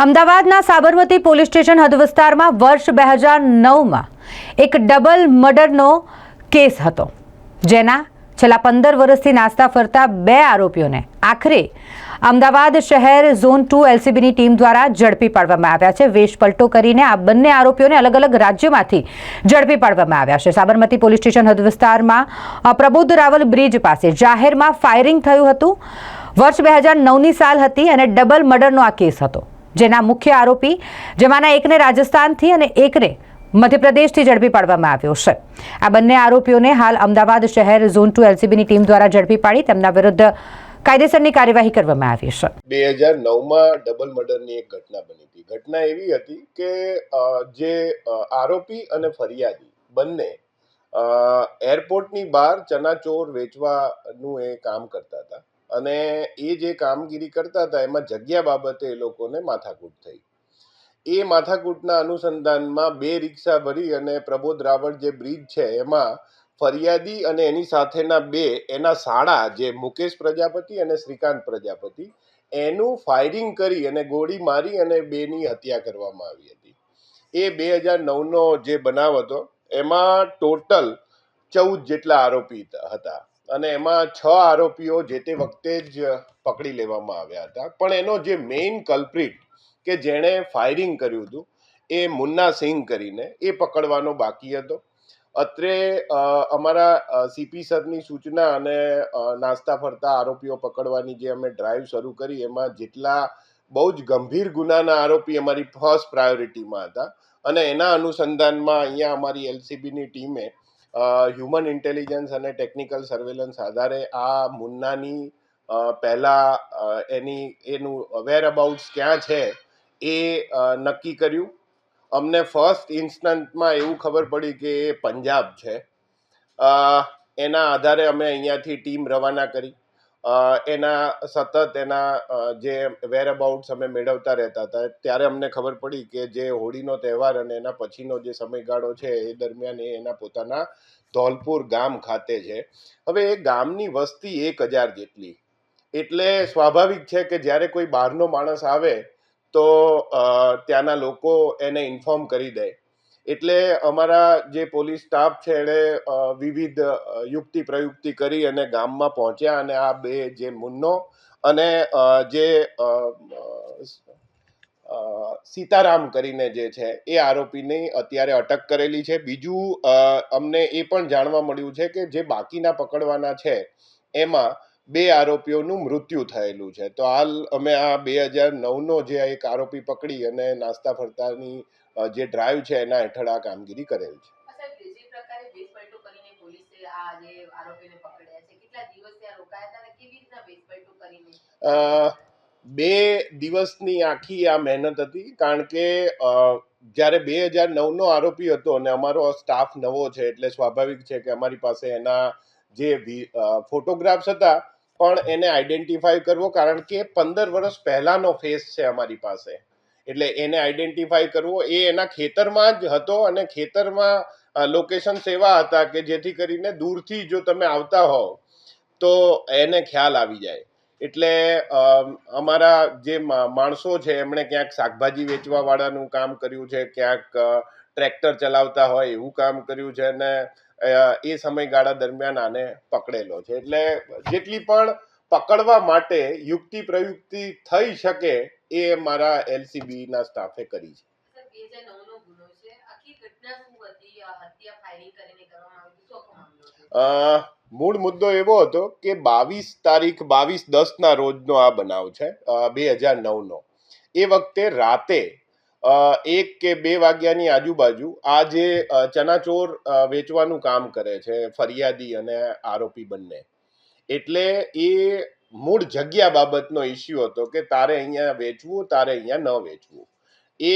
અમદાવાદના Sabarmati police station હદ વિસ્તારમાં વર્ષ બે હજાર નવમાં એક ડબલ મર્ડરનો કેસ હતો, જેના છેલ્લા પંદર વર્ષથી નાસ્તા ફરતા બે આરોપીઓને આખરે અમદાવાદ શહેર ઝોન ટુ એલસીબીની ટીમ દ્વારા ઝડપી પાડવામાં આવ્યા છે. વેશ પલટો કરીને આ બંને આરોપીઓને અલગ અલગ રાજ્યોમાંથી ઝડપી પાડવામાં આવ્યા છે. સાબરમતી પોલીસ સ્ટેશન હદ વિસ્તારમાં પ્રબુદ્ધ રાવલ બ્રિજ પાસે જાહેરમાં ફાયરિંગ થયું હતું. વર્ષ બે હજાર નવની સાલ હતી અને ડબલ મર્ડરનો આ કેસ હતો. જેના મુખ્ય આરોપી જેમાંના એકને રાજસ્થાનથી અને એકને મધ્યપ્રદેશથી ઝડપી પાડવામાં આવ્યો છે. આ બંને આરોપીઓને હાલ અમદાવાદ શહેર ઝોન ટુ એલસીબીની ટીમ દ્વારા ઝડપી પાડી તેમના વિરુદ્ધ કાયદેસરની કાર્યવાહી કરવામાં આવી છે. બે હજાર નવમાં ડબલ મર્ડરની એક ઘટના બની હતી. ઘટના એવી હતી કે જે આરોપી અને ફરિયાદી બંને એરપોર્ટની બહાર ચનાચોર વેચવાનું એ કામ કરતા હતા. અને એ જે કામગીરી કરતા હતા, એમાં જગ્યા બાબતે એ લોકોને માથાકૂટ થઈ. એ માથાકૂટના અનુસંધાનમાં બે રિક્ષા ભરી અને પ્રબોધ રાવળ જે બ્રિજ છે, એમાં ફરિયાદી અને એની સાથેના બે, એના સાળા જે મુકેશ પ્રજાપતિ અને શ્રીકાંત પ્રજાપતિ, એનું ફાયરિંગ કરી અને ગોળી મારી અને બેની હત્યા કરવામાં આવી હતી. એ બે હજાર નવનો જે બનાવ હતો, એમાં ટોટલ ચૌદ જેટલા આરોપી હતા. અને એમાં છ આરોપીઓ જે તે વખતે જ પકડી લેવામાં આવ્યા હતા. પણ એનો જે મેઇન કલ્પ્રિટ કે જેણે ફાયરિંગ કર્યું હતું, એ મુન્ના સિંહ કરીને એ પકડવાનો બાકી હતો. અત્રે અમારા સીપી સરની સૂચના અને નાસ્તા ફરતા આરોપીઓ પકડવાની જે અમે ડ્રાઈવ શરૂ કરી, એમાં જેટલા બહુ જ ગંભીર ગુનાના આરોપી અમારી ફર્સ્ટ પ્રાયોરિટીમાં હતા. અને એના અનુસંધાનમાં અહીંયા અમારી એલસીબીની ટીમે હ્યુમન ઇન્ટેલિજન્સ અને ટેકનિકલ સર્વેલન્સ આધારે આ મુન્નાની પહેલાં એની, એનું વેર અબાઉટ્સ ક્યાં છે એ નક્કી કર્યું. અમને ફર્સ્ટ ઇન્સ્ટન્ટમાં એવું ખબર પડી કે એ પંજાબ છે. એના આધારે અમે અહીંયાથી ટીમ રવાના કરી. એના સતત એના જે વેરઅબાઉટ્સ અમે મેળવતા રહેતા હતા, ત્યારે અમને ખબર પડી કે જે હોળીનો તહેવાર અને એના પછીનો જે સમયગાળો છે એ દરમિયાન એ એના પોતાના ધોલપુર ગામ ખાતે છે. હવે એ ગામની વસ્તી એક હજાર જેટલી. એટલે સ્વાભાવિક છે કે જ્યારે કોઈ બહારનો માણસ આવે તો ત્યાંના લોકો એને ઇન્ફોર્મ કરી દે. એટલે અમારા જે પોલીસ સ્ટાફ છે, એણે વિવિધ યુક્તિ પ્રયુક્તિ કરી અને ગામમાં પહોંચ્યા અને આ બે જે મુન્નો અને જે સીતારામ કરીને જે છે, એ આરોપીની અત્યારે અટક કરેલી છે. બીજું અમને એ પણ જાણવા મળ્યું છે કે જે બાકીના પકડવાના છે, એમાં બે આરોપીઓનું મૃત્યુ થયેલું છે. તો હાલ અમે આ બે હજાર નવનો જે એક આરોપી પકડી અને નાસ્તા ફરતાની જે ડ્રાઈવ છે એના હેઠળ આ કામગીરી કરેલ છે. બે દિવસની આખી આ મહેનત હતી કારણ કે જ્યારે બે હજાર નવનો આરોપી હતો અને અમારો સ્ટાફ નવો છે એટલે સ્વાભાવિક છે કે અમારી પાસે એના જે ફોટોગ્રાફ્સ હતા પણ એને આઈડેન્ટિફાય કરવો કારણ કે પંદર વર્ષ પહેલાનો ફેસ છે અમારી પાસે. એટલે એને આઈડેન્ટિફાઈ કરવો એ એના ખેતરમાં જ હતો અને ખેતરમાં લોકેશન્સ એવા હતા કે જેથી કરીને દૂરથી જો તમે આવતા હોવ, તો એને ખ્યાલ આવી જાય. એટલે અમારા જે માણસો છે, એમણે ક્યાંક શાકભાજી વેચવાવાળાનું કામ કર્યું છે, ક્યાંક ટ્રેક્ટર ચલાવતા હોય એવું કામ કર્યું છે અને એ સમયગાળા દરમિયાન આને પકડેલો છે. એટલે જેટલી પણ પકડવા માટે યુક્તિ પ્રયુક્તિ થઈ શકે એ મારા એલસીબી ના સ્ટાફે કરી છે. મૂળ મુદ્દો એવો હતો કે બાવીસ તારીખ બાવીસ દસના રોજનો આ બનાવ છે બે હજાર નવનો. એ વખતે રાતે એક કે બે વાગ્યાની આજુબાજુ આ જે ચનાચોર વેચવાનું કામ કરે છે ફરિયાદી અને આરોપી બંને. એટલે એ મૂળ જગ્યા બાબતનો ઇસ્યુ હતો કે તારે અહીંયા વેચવું, તારે અહીંયા ન વેચવું. એ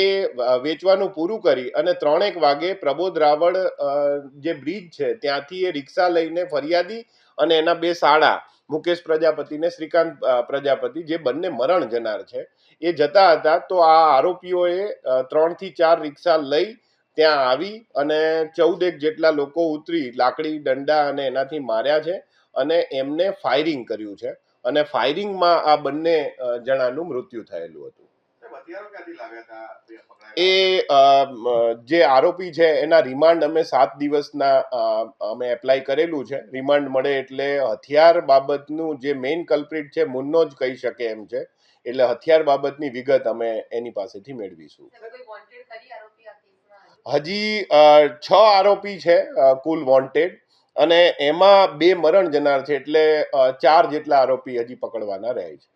વેચવાનું પૂરું કરી અને ત્રણેક વાગે પ્રબોધ રાવળ જે બ્રિજ છે ત્યાંથી એ રિક્ષા લઈને ફરિયાદી અને એના બે સાળા, મુકેશ પ્રજાપતિ ને શ્રીકાંત પ્રજાપતિ, જે બંને મરણ જનાર છે, એ જતા હતા તો આ આરોપીઓએ ત્રણથી ચાર રિક્ષા લઈ ત્યાં આવી અને ચૌદેક જેટલા લોકો ઉતરી લાકડી, દંડા અને એનાથી માર્યા છે અને એમને ફાયરિંગ કર્યું છે. અને ફાયરિંગમાં આ બંને જણાનું મૃત્યુ થયેલું હતું. સાહેબ હથિયારો ક્યાંથી લાવ્યા હતા? બે પકડાયેલા? એ જે આરોપી છે એના રિમાન્ડ અમે સાત દિવસના અમે એપ્લાય કરેલું છે. રિમાન્ડ મળે એટલે હથિયાર બાબતનું જે મેઇન કલ્પ્રિટ છે મુન્નો જ કહી શકે એમ છે. એટલે હથિયાર બાબતની વિગત અમે એની પાસેથી મેળવીશું. સાહેબ, કોઈ વોન્ટેડ ખરી આરોપી આ કેસમાં હજુ? હજી છ આરોપી છે કુલ વોન્ટેડ અને એમાં બે મરણ જનાર છે એટલે ચાર જેટલા આરોપી હજી પકડવાના રહે છે.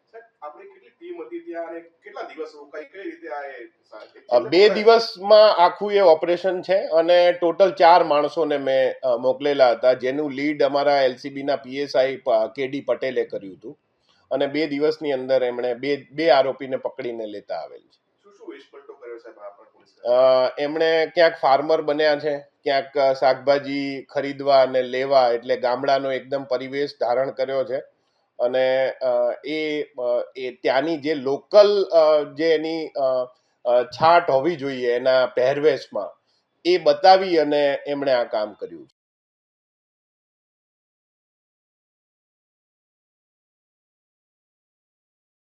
બે દિવસમાં આખું એ ઓપરેશન છે અને ટોટલ ચાર માણસોને મેં મોકલેલા હતા જેનું લીડ અમારા એલસીબીના પીએસઆઈ કેડી પટેલે કર્યું હતું. અને બે દિવસની અંદર એમણે બે બે આરોપીને પકડીને લેતા આવેલ છે. એમણે ક્યાંક ફાર્મર બન્યા છે ક્યાંક શાકભાજી ખરીદવા અને લેવા એટલે ગામડાનો એકદમ પરિવેશ ધારણ કર્યો છે. અને એ એ ત્યાંની જે લોકલ જે એની છાટ હોવી જોઈએ એના પહેરવેશમાં, એ બતાવી અને એમણે આ કામ કર્યું